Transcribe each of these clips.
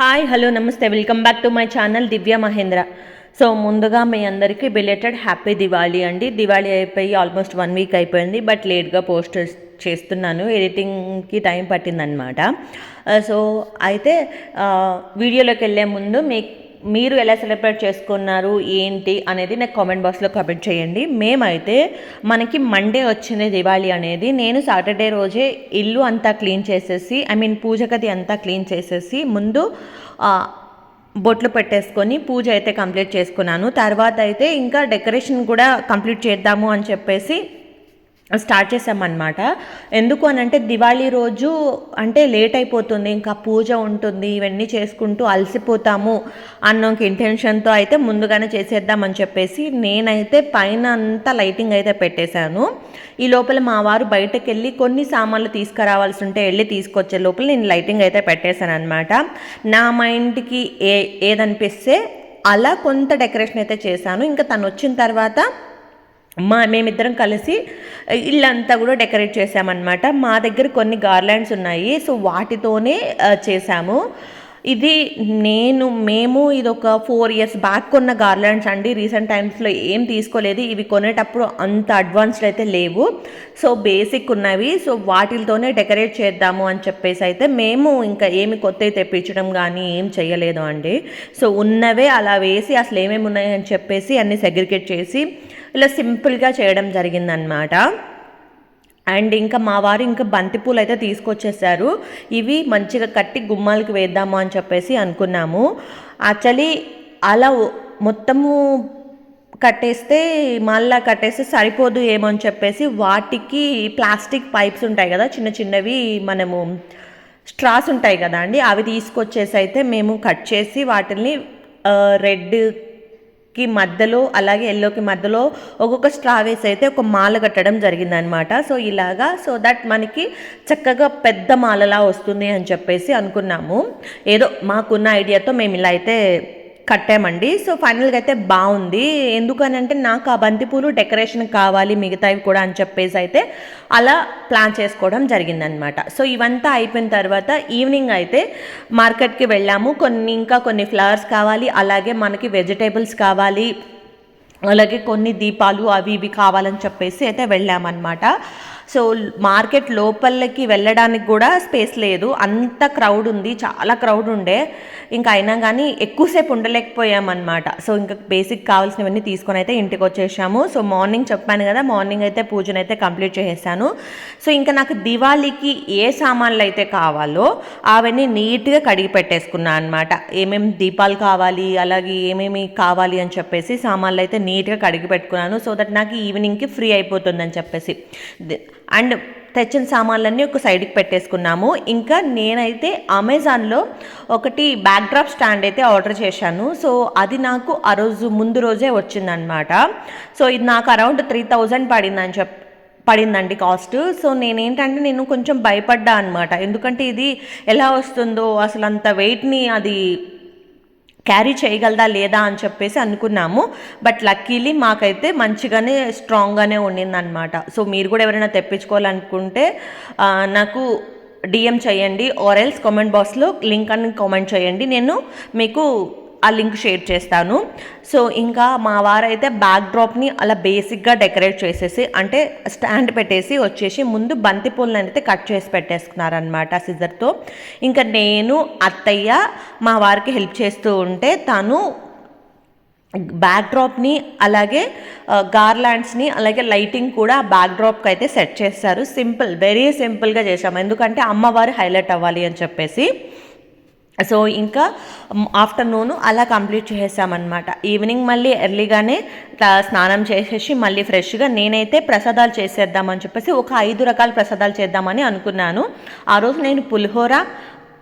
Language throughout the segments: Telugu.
Hi hello namaste. Welcome back to my channel Divya Mahendra. So ముందుగా మీ అందరికీ బిలేటెడ్ హ్యాపీ దివాళీ అండి. దివాళీ అయిపోయి ఆల్మోస్ట్ వన్ వీక్ అయిపోయింది. బట్ లేట్గా పోస్ట్ చేస్తున్నాను. ఎడిటింగ్కి టైం పట్టిందనమాట సో అయితే వీడియోలోకి వెళ్ళే ముందు మీకు మీరు ఎలా సెలబ్రేట్ చేసుకున్నారు ఏంటి అనేది నాకు కామెంట్ బాక్స్లో కామెంట్ చేయండి. మేమైతే మనకి మండే వచ్చింది దివాళీ అనేది. నేను సాటర్డే రోజే ఇల్లు అంతా క్లీన్ చేసేసి ఐ మీన్ పూజ గది అంతా క్లీన్ చేసేసి ముందు బొట్లు పెట్టేసుకొని పూజ అయితే కంప్లీట్ చేసుకున్నాను. తర్వాత అయితే ఇంకా డెకరేషన్ కూడా కంప్లీట్ చేద్దాము అని చెప్పేసి స్టార్ట్ చేసామన్నమాట. ఎందుకు అని అంటే దివాళీ రోజు అంటే లేట్ అయిపోతుంది ఇంకా పూజ ఉంటుంది ఇవన్నీ చేసుకుంటూ అలసిపోతాము అన్న ఒక ఇంటెన్షన్తో అయితే ముందుగానే చేసేద్దామని చెప్పేసి నేనైతే పైన అంతా లైటింగ్ అయితే పెట్టేశాను. ఈ లోపల మా వారు బయటకు వెళ్ళి కొన్ని సామాన్లు తీసుకురావాల్సి ఉంటే వెళ్ళి తీసుకొచ్చే లోపల నేను లైటింగ్ అయితే పెట్టేశాను అనమాట నా మైండ్కి ఏ ఏదనిపిస్తే అలా కొంత డెకరేషన్ అయితే చేశాను. ఇంకా తను వచ్చిన తర్వాత మా మేమిద్దరం కలిసి ఇల్లంతా కూడా డెకరేట్ చేసామన్నమాట మా దగ్గర కొన్ని గార్లాండ్స్ ఉన్నాయి సో వాటితోనే చేశాము. చేసాము ఇది నేను మేము ఇది ఒక ఫోర్ ఇయర్స్ బ్యాక్ కొన్న గార్లాండ్స్ అండి. రీసెంట్ టైమ్స్లో ఏం తీసుకోలేదు. ఇవి కొనేటప్పుడు అంత అడ్వాన్స్డ్ అయితే లేవు. సో బేసిక్ ఉన్నవి సో వాటితోనే డెకరేట్ చేద్దాము అని చెప్పేసి అయితే మేము ఇంకా ఏమి కొత్త తెప్పించడం కానీ ఏం చేయలేదు అండి. సో ఉన్నవే అలా వేసి అసలు ఏమేమి ఉన్నాయని చెప్పేసి అన్ని సెగ్రిగేట్ చేసి ఇలా సింపుల్గా చేయడం జరిగిందనమాట అండ్ ఇంకా మా వారు ఇంకా బంతిపూలు అయితే తీసుకొచ్చేసారు. ఇవి మంచిగా కట్టి గుమ్మాలకి వేద్దాము అని చెప్పేసి అనుకున్నాము. యాక్చువల్లీ అలా మొత్తము కట్టేస్తే మళ్ళా కట్టేస్తే సరిపోదు ఏమో అని చెప్పేసి వాటికి ప్లాస్టిక్ పైప్స్ ఉంటాయి కదా చిన్న చిన్నవి మనము స్ట్రాస్ ఉంటాయి కదా అండి అవి తీసుకొచ్చేసి అయితే మేము కట్ చేసి వాటిని రెడ్ కి మధ్యలో అలాగే ఎల్లోకి మధ్యలో ఒక్కొక్క స్ట్రా వేసి అయితే ఒక మాల కట్టడం జరిగిందనమాట సో ఇలాగా సో దట్ మనకి చక్కగా పెద్ద మాలలా వస్తుంది అని చెప్పేసి అనుకున్నాము. ఏదో మాకున్న ఐడియాతో మేము ఇలా అయితే కట్టామండి. సో ఫైనల్గా అయితే బాగుంది ఎందుకనంటే నాకు ఆ బంతిపూలు డెకరేషన్ కావాలి మిగతావి కూడా అని చెప్పేసి అయితే అలా ప్లాన్ చేసుకోవడం జరిగిందనమాట. సో ఇవంతా అయిపోయిన తర్వాత ఈవినింగ్ అయితే మార్కెట్కి వెళ్ళాము. కొన్ని ఇంకా కొన్ని ఫ్లవర్స్ కావాలి అలాగే మనకి వెజిటేబుల్స్ కావాలి అలాగే కొన్ని దీపాలు అవి ఇవి కావాలని చెప్పేసి అయితే వెళ్ళామన్నమాట సో మార్కెట్ లోపలికి వెళ్ళడానికి కూడా స్పేస్ లేదు. అంత క్రౌడ్ ఉంది చాలా క్రౌడ్ ఉండే. ఇంకా అయినా కానీ ఎక్కువసేపు ఉండలేకపోయామన్నమాట. సో ఇంకా బేసిక్ కావాల్సినవన్నీ తీసుకొని అయితే ఇంటికి వచ్చేసాము సో మార్నింగ్ చెప్పాను కదా మార్నింగ్ అయితే పూజను అయితే కంప్లీట్ చేసేసాను. సో ఇంకా నాకు దివాళీకి ఏ సామాన్లు అయితే కావాలో అవన్నీ నీట్గా కడిగి పెట్టేసుకున్నాను అనమాట ఏమేమి దీపాలు కావాలి అలాగే ఏమేమి కావాలి అని చెప్పేసి సామాన్లు అయితే నీట్గా కడిగి పెట్టుకున్నాను. సో దట్ నాకు ఈవినింగ్కి ఫ్రీ అయిపోతుందని చెప్పేసి. అండ్ తెచ్చిన సామాన్లన్నీ ఒక సైడ్కి పెట్టేసుకున్నాము. ఇంకా నేనైతే అమెజాన్లో ఒకటి బ్యాక్డ్రాప్ స్టాండ్ అయితే ఆర్డర్ చేశాను. సో అది నాకు ఆ రోజు ముందు రోజే వచ్చిందనమాట సో ఇది నాకు అరౌండ్ త్రీ థౌజండ్ పడిందని చెప్ పడిందండి కాస్ట్. సో నేనేంటంటే నేను కొంచెం భయపడ్డా అనమాట ఎందుకంటే ఇది ఎలా వస్తుందో అసలు అంత వెయిట్ని అది క్యారీ చేయగలదా లేదా అని చెప్పేసి అనుకున్నాము. బట్ లక్కీలీ మాకైతే మంచిగానే స్ట్రాంగ్గానే ఉండిందనమాట సో మీరు కూడా ఎవరైనా తెప్పించుకోవాలనుకుంటే నాకు డిఎం చేయండి ఆర్ ఎల్స్ కామెంట్ బాక్స్లో లింక్ అని కామెంట్ చేయండి. నేను మీకు ఆ లింక్ షేర్ చేస్తాను. సో ఇంకా మా వారైతే బ్యాక్ డ్రాప్ని అలా బేసిక్గా డెకరేట్ చేసేసి అంటే స్టాండ్ పెట్టేసి వచ్చేసి ముందు బంతి అయితే కట్ చేసి పెట్టేసుకున్నారనమాట సిజర్తో. ఇంకా నేను అత్తయ్య మా వారికి హెల్ప్ చేస్తూ ఉంటే తను బ్యాక్ డ్రాప్ని అలాగే గార్లాండ్స్ని అలాగే లైటింగ్ కూడా బ్యాక్ డ్రాప్కి అయితే సెట్ చేస్తారు. సింపుల్ వెరీ సింపుల్గా చేసాము ఎందుకంటే అమ్మవారు హైలైట్ అవ్వాలి అని చెప్పేసి. సో ఇంకా ఆఫ్టర్నూన్ అలా కంప్లీట్ చేసేసామన్నమాట. ఈవినింగ్ మళ్ళీ ఎర్లీగానే స్నానం చేసేసి మళ్ళీ ఫ్రెష్గా నేనైతే ప్రసాదాలు చేసేద్దామని చెప్పేసి ఒక ఐదు రకాల ప్రసాదాలు చేద్దామని అనుకున్నాను. ఆ రోజు నేను పులిహోర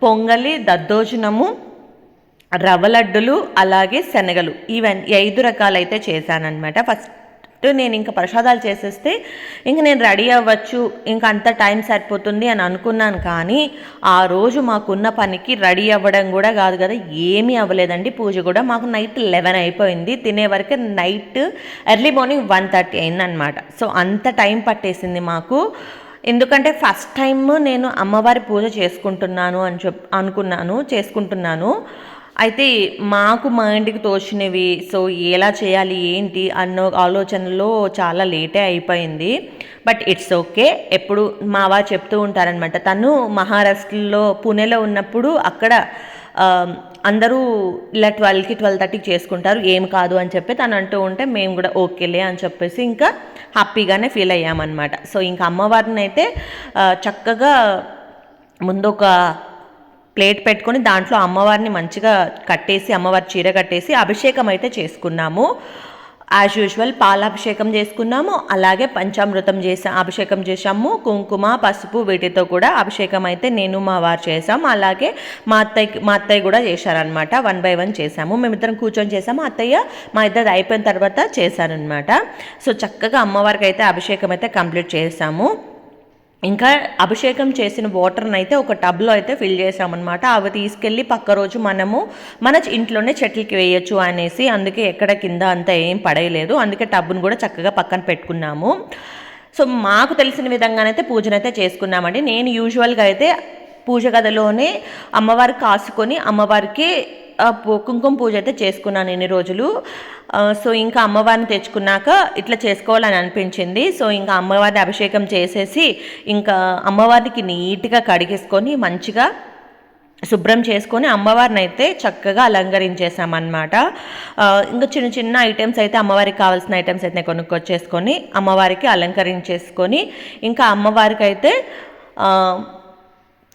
పొంగలి దద్దోజనము రవ్వ లడ్డులు అలాగే శనగలు ఈవెన్ ఈ ఐదు రకాలైతే చేశానన్నమాట. ఫస్ట్ నేను ఇంకా ప్రసాదాలు చేసేస్తే ఇంక నేను రెడీ అవ్వచ్చు ఇంకా అంత టైం సరిపోతుంది అని అనుకున్నాను. కానీ ఆ రోజు మాకున్న పనికి రెడీ అవ్వడం కూడా కాదు కదా ఏమీ అవ్వలేదండి. పూజ కూడా మాకు నైట్ లెవెన్ అయిపోయింది. తినే వరకు night early morning one thirty అయిందనమాట సో అంత టైం పట్టేసింది మాకు. ఎందుకంటే ఫస్ట్ టైం నేను అమ్మవారి పూజ చేసుకుంటున్నాను అని చెప్ అనుకున్నాను చేసుకుంటున్నాను. అయితే మాకు మా ఇంటికి తోచినవి సో ఎలా చేయాలి ఏంటి అన్న ఆలోచనలో చాలా లేటే అయిపోయింది. But it's okay. ఎప్పుడు మా వారు చెప్తూ ఉంటారనమాట తను మహారాష్ట్రలో పూణేలో ఉన్నప్పుడు అక్కడ అందరూ ఇలా ట్వెల్వ్కి ట్వెల్వ్ థర్టీకి చేసుకుంటారు. ఏం కాదు అని చెప్పి తను అంటూ ఉంటే మేము కూడా ఓకేలే అని చెప్పేసి ఇంకా హ్యాపీగానే ఫీల్ అయ్యామన్నమాట. సో ఇంకా అమ్మవారిని అయితే చక్కగా ముందు ఒక ప్లేట్ పెట్టుకొని దాంట్లో అమ్మవారిని మంచిగా కట్టేసి అమ్మవారి చీర కట్టేసి అభిషేకం అయితే చేసుకున్నాము. యాజ్ యూజువల్ పాలాభిషేకం చేసుకున్నాము. అలాగే పంచామృతం చేసా అభిషేకం చేసాము కుంకుమ పసుపు వీటితో కూడా అభిషేకం అయితే నేను మా వారు చేసాము అలాగే మా అత్తయ్య మా అత్తయ్య కూడా చేశారనమాట వన్ బై వన్ చేసాము మేమిద్దరం కూర్చొని చేసాము అత్తయ్య మా ఇద్దరు అయిపోయిన తర్వాత చేశారనమాట సో చక్కగా అమ్మవారికి అయితే అభిషేకం అయితే కంప్లీట్ చేసాము ఇంకా అభిషేకం చేసిన వాటర్ని అయితే ఒక టబ్లో అయితే ఫిల్ చేసామన్నమాట అవి తీసుకెళ్ళి పక్క రోజు మనము మన ఇంట్లోనే చెట్లకి వేయొచ్చు అనేసి అందుకే ఎక్కడ కింద అంతా ఏం పడేయలేదు. అందుకే టబ్ను కూడా చక్కగా పక్కన పెట్టుకున్నాము. సో మాకు తెలిసిన విధంగానైతే పూజనైతే చేసుకున్నామండి. నేను యూజువల్గా అయితే పూజ గదిలోనే అమ్మవారికి కాసుకొని అమ్మవారికి కుంకుమ పూజ అయితే చేసుకున్నాను ఇన్ని రోజులు. సో ఇంకా అమ్మవారిని తెచ్చుకున్నాక ఇట్లా చేసుకోవాలని అనిపించింది. సో ఇంకా అమ్మవారిని అభిషేకం చేసేసి ఇంకా అమ్మవారికి నీట్గా కడిగేసుకొని మంచిగా శుభ్రం చేసుకొని అమ్మవారిని అయితే చక్కగా అలంకరించేసామన్నమాట. ఇంకా చిన్న చిన్న ఐటమ్స్ అయితే అమ్మవారికి కావాల్సిన ఐటమ్స్ అయితే కొనుక్కొచ్చేసుకొని అమ్మవారికి అలంకరించేసుకొని ఇంకా అమ్మవారికి అయితే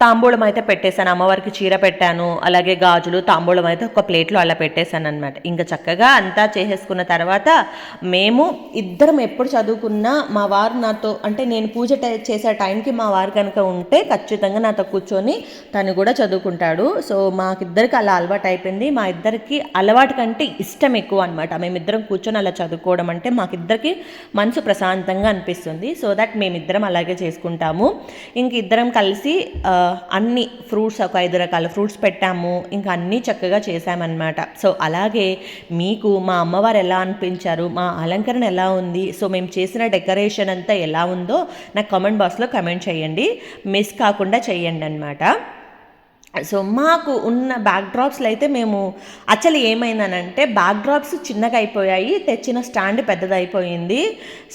తాంబూలం అయితే పెట్టేశాను. అమ్మవారికి చీర పెట్టాను. అలాగే గాజులు తాంబూలం అయితే ఒక ప్లేట్లో అలా పెట్టేశాను అనమాట ఇంకా చక్కగా అంతా చేసేసుకున్న తర్వాత మేము ఇద్దరం ఎప్పుడు చదువుకున్నా మా వారు నాతో అంటే నేను పూజ చేసే టైంకి మా వారు కనుక ఉంటే ఖచ్చితంగా నాతో కూర్చొని తను కూడా చదువుకుంటాడు. సో మాకిద్దరికి అలా అలవాటు అయిపోయింది. మా ఇద్దరికి అలవాటు కంటే ఇష్టం ఎక్కువ అనమాట మేమిద్దరం కూర్చొని అలా చదువుకోవడం అంటే మాకిద్దరికి మనసు ప్రశాంతంగా అనిపిస్తుంది. సో దట్ మేమిద్దరం అలాగే చేసుకుంటాము. ఇంక ఇద్దరం కలిసి అన్ని ఫ్రూట్స్ ఒక ఐదు రకాల ఫ్రూట్స్ పెట్టాము. ఇంకా అన్నీ చక్కగా చేశామన్నమాట. సో అలాగే మీకు మా అమ్మవారు ఎలా అనిపించారు? మా అలంకరణ ఎలా ఉంది? సో మేము చేసిన డెకరేషన్ అంతా ఎలా ఉందో నాకు కామెంట్ బాక్స్లో కమెంట్ చేయండి. మిస్ కాకుండా చేయండి అనమాట సో మాకు ఉన్న బ్యాక్ డ్రాప్స్లో అయితే మేము అచ్చలు ఏమైందనంటే బ్యాక్ డ్రాప్స్ చిన్నగా అయిపోయాయి తెచ్చిన స్టాండ్ పెద్దదైపోయింది.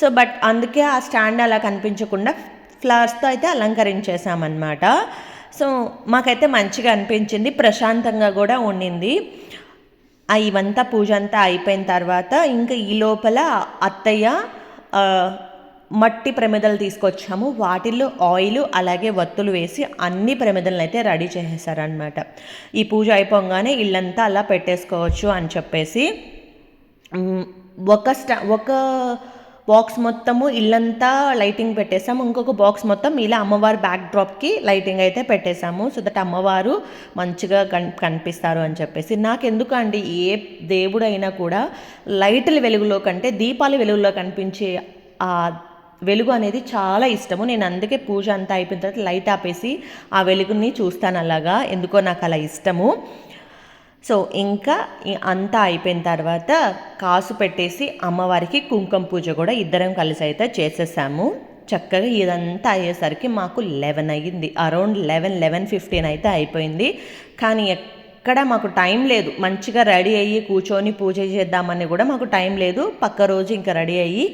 సో బట్ అందుకే ఆ స్టాండ్ అలా కనిపించకుండా ఫ్లవర్స్తో అయితే అలంకరించేసామన్నమాట సో మాకైతే మంచిగా అనిపించింది. ప్రశాంతంగా కూడా ఉండింది. ఆ ఇవంతా పూజ అంతా అయిపోయిన తర్వాత ఇంకా ఈ లోపల అత్తయ్య మట్టి ప్రమిదలు తీసుకొచ్చాము. వాటిల్లో ఆయిల్ అలాగే వత్తులు వేసి అన్ని ప్రమిదలను అయితే రెడీ చేసేసారనమాట ఈ పూజ అయిపోగానే ఇల్లంతా అలా పెట్టేసుకోవచ్చు అని చెప్పేసి ఒక స్టా ఒక బాక్స్ మొత్తము ఇల్లంతా లైటింగ్ పెట్టేసాము. ఇంకొక బాక్స్ మొత్తం ఇలా అమ్మవారి బ్యాక్ డ్రాప్కి లైటింగ్ అయితే పెట్టేశాము సో దట్ అమ్మవారు మంచిగా కన్ కనిపిస్తారు అని చెప్పేసి. నాకు ఎందుకండి ఏ దేవుడైనా కూడా లైట్ల వెలుగులో కంటే దీపాల వెలుగులో కనిపించే ఆ వెలుగు అనేది చాలా ఇష్టము. నేను అందుకే పూజ అంతా అయిపోయిన తర్వాత లైట్ ఆపేసి ఆ వెలుగుని చూస్తాను అలాగా. ఎందుకో నాకు అలా ఇష్టము. సో ఇంకా అంతా అయిపోయిన తర్వాత కాసు పెట్టేసి అమ్మవారికి కుంకుమ పూజ కూడా ఇద్దరం కలిసి అయితే చేసేసాము. చక్కగా ఇదంతా అయ్యేసరికి మాకు లెవెన్ అయ్యింది. అరౌండ్ లెవెన్ లెవెన్ ఫిఫ్టీన్ అయితే అయిపోయింది. కానీ ఎక్కడ మాకు టైం లేదు. మంచిగా రెడీ అయ్యి కూర్చొని పూజ చేద్దామని కూడా మాకు టైం లేదు. పక్క రోజు ఇంకా రెడీ అయ్యి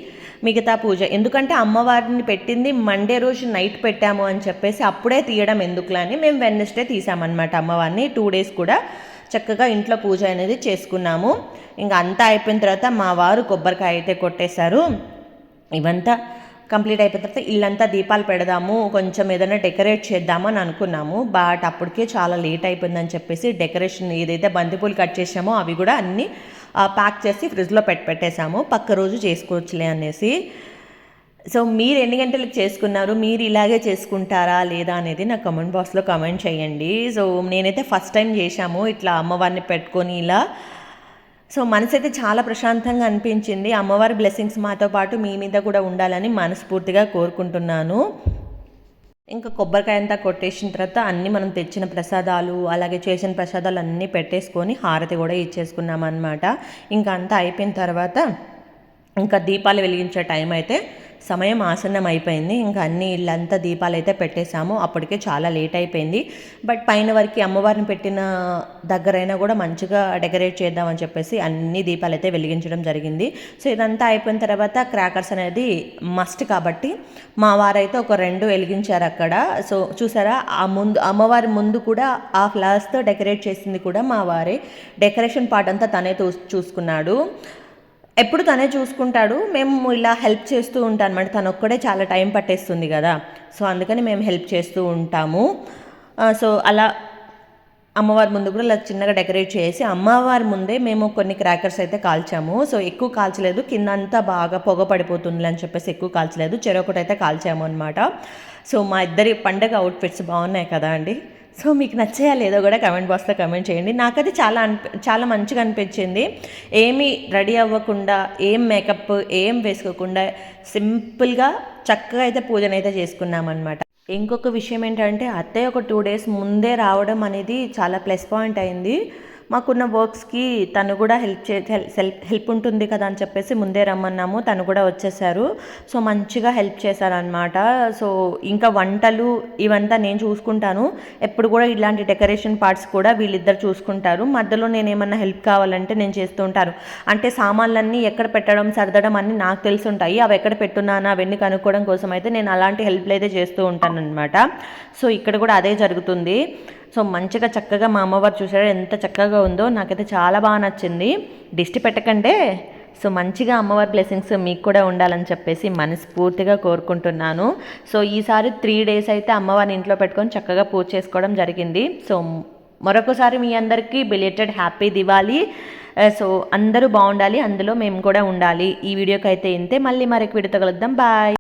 మిగతా పూజ. ఎందుకంటే అమ్మవారిని పెట్టింది మండే రోజు నైట్ పెట్టాము అని చెప్పేసి అప్పుడే తీయడం ఎందుకులా అని మేము వెన్నెస్డే తీసామన్నమాట అమ్మవారిని. టూ డేస్ కూడా చక్కగా ఇంట్లో పూజ అనేది చేసుకున్నాము. ఇంకా అంతా అయిపోయిన తర్వాత మా వారు కొబ్బరికాయ అయితే కొట్టేశారు. ఇవంతా కంప్లీట్ అయిపోయిన తర్వాత ఇల్లంతా దీపాలు పెడదాము కొంచెం ఏదైనా డెకరేట్ చేద్దాము అని అనుకున్నాము. బట్ అప్పటికే చాలా లేట్ అయిపోయిందని చెప్పేసి డెకరేషన్ ఏదైతే బంతిపూలు కట్ చేసామో అవి కూడా అన్నీ ప్యాక్ చేసి ఫ్రిడ్జ్లో పెట్టి పెట్టేశాము. పక్క రోజు చేసుకోవచ్చులే అనేసి. సో మీరు ఎన్ని గంటలకు చేసుకున్నారు? మీరు ఇలాగే చేసుకుంటారా లేదా అనేది నా కమెంట్ బాక్స్లో కమెంట్ చేయండి. సో నేనైతే ఫస్ట్ టైం చేశాము. ఇట్లా అమ్మవారిని పెట్టుకొని ఇలా. సో మనసు అయితే చాలా ప్రశాంతంగా అనిపించింది. అమ్మవారి బ్లెస్సింగ్స్ మాతో పాటు మీ మీద కూడా ఉండాలని మనస్ఫూర్తిగా కోరుకుంటున్నాను. ఇంకా కొబ్బరికాయ అంతా కొట్టేసిన తర్వాత అన్నీ మనం తెచ్చిన ప్రసాదాలు అలాగే చేసిన ప్రసాదాలు అన్నీ పెట్టేసుకొని హారతి కూడా ఇచ్చేసుకున్నామన్నమాట. ఇంకా అంతా అయిపోయిన తర్వాత ఇంకా దీపాలు వెలిగించే టైం అయితే సమయం ఆసన్నం అయిపోయింది ఇంకా అన్ని ఇల్లంతా దీపాలు అయితే పెట్టేశాము. అప్పటికే చాలా లేట్ అయిపోయింది బట్ పైన వరకు అమ్మవారిని పెట్టిన దగ్గరైనా కూడా మంచిగా డెకరేట్ చేద్దామని చెప్పేసి అన్ని దీపాలు అయితే వెలిగించడం జరిగింది. సో ఇదంతా అయిపోయిన తర్వాత క్రాకర్స్ అనేది మస్ట్ కాబట్టి మా వారైతే ఒక రెండు వెలిగించారు అక్కడ. సో చూసారా? ఆ ముందు అమ్మవారి ముందు కూడా ఆ ఫ్లవర్స్తో డెకరేట్ చేసింది కూడా మా వారే. డెకరేషన్ పార్ట్ అంతా తనే చూ చూసుకున్నాడు. ఎప్పుడు తనే చూసుకుంటాడు. మేము ఇలా హెల్ప్ చేస్తూ ఉంటాం అనమాట తను ఒక్కడే చాలా టైం పట్టేస్తుంది కదా. సో అందుకని మేము హెల్ప్ చేస్తూ ఉంటాము. సో అలా అమ్మవారి ముందు కూడా ఇలా చిన్నగా డెకరేట్ చేసి అమ్మవారి ముందే మేము కొన్ని క్రాకర్స్ అయితే కాల్చాము. సో ఎక్కువ కాల్చలేదు. కింద అంతా బాగా పొగ పడిపోతుంది అని చెప్పేసి ఎక్కువ కాల్చలేదు. చెరొకటి అయితే కాల్చాము అనమాట సో మా ఇద్దరి పండగ అవుట్ఫిట్స్ బాగున్నాయి కదా అండి. సో మీకు నచ్చాయా లేదో కూడా కమెంట్ బాక్స్లో కమెంట్ చేయండి. నాకైతే చాలా అనిపి చాలా మంచిగా అనిపించింది. ఏమీ రెడీ అవ్వకుండా ఏం మేకప్ ఏం వేసుకోకుండా సింపుల్గా చక్కగా అయితే పూజనైతే చేసుకున్నాం అనమాట ఇంకొక విషయం ఏంటంటే అత్తయ్య ఒక టూ డేస్ ముందే రావడం అనేది చాలా ప్లస్ పాయింట్ అయింది. మాకున్న వర్క్స్కి తను కూడా హెల్ప్ చే హెల్ప్ హెల్ప్ ఉంటుంది కదా అని చెప్పేసి ముందే రమ్మన్నాము. తను కూడా వచ్చేసారు. సో మంచిగా హెల్ప్ చేశారనమాట సో ఇంకా వంటలు ఇవంతా నేను చూసుకుంటాను. ఎప్పుడు కూడా ఇలాంటి డెకరేషన్ పార్ట్స్ కూడా వీళ్ళిద్దరు చూసుకుంటారు. మధ్యలో నేను ఏమన్నా హెల్ప్ కావాలంటే నేను చేస్తూ ఉంటాను. అంటే సామాన్లన్నీ ఎక్కడ పెట్టడం సర్దడం అన్నీ నాకు తెలిసి ఉంటాయి. అవి ఎక్కడ పెట్టున్నాను అవన్నీ కనుక్కోవడం కోసం అయితే నేను అలాంటి హెల్ప్లు అయితే చేస్తూ ఉంటాను అనమాట సో ఇక్కడ కూడా అదే జరుగుతుంది. సో మంచిగా చక్కగా మా అమ్మవారు చూసారు ఎంత చక్కగా ఉందో నాకైతే చాలా బాగా నచ్చింది. దిష్టి పెట్టకండే సో మంచిగా అమ్మవారి బ్లెస్సింగ్స్ మీకు కూడా ఉండాలని చెప్పేసి మనస్ఫూర్తిగా కోరుకుంటున్నాను. సో ఈసారి త్రీ డేస్ అయితే అమ్మవారిని ఇంట్లో పెట్టుకొని చక్కగా పూజ చేసుకోవడం జరిగింది. సో మరొకసారి మీ అందరికీ belated happy Diwali. Uh, so అందరూ బాగుండాలి అందులో మేము కూడా ఉండాలి. ఈ వీడియోకి అయితే ఇంతే. మళ్ళీ మరొక వీడియోతో కలుద్దాం. బాయ్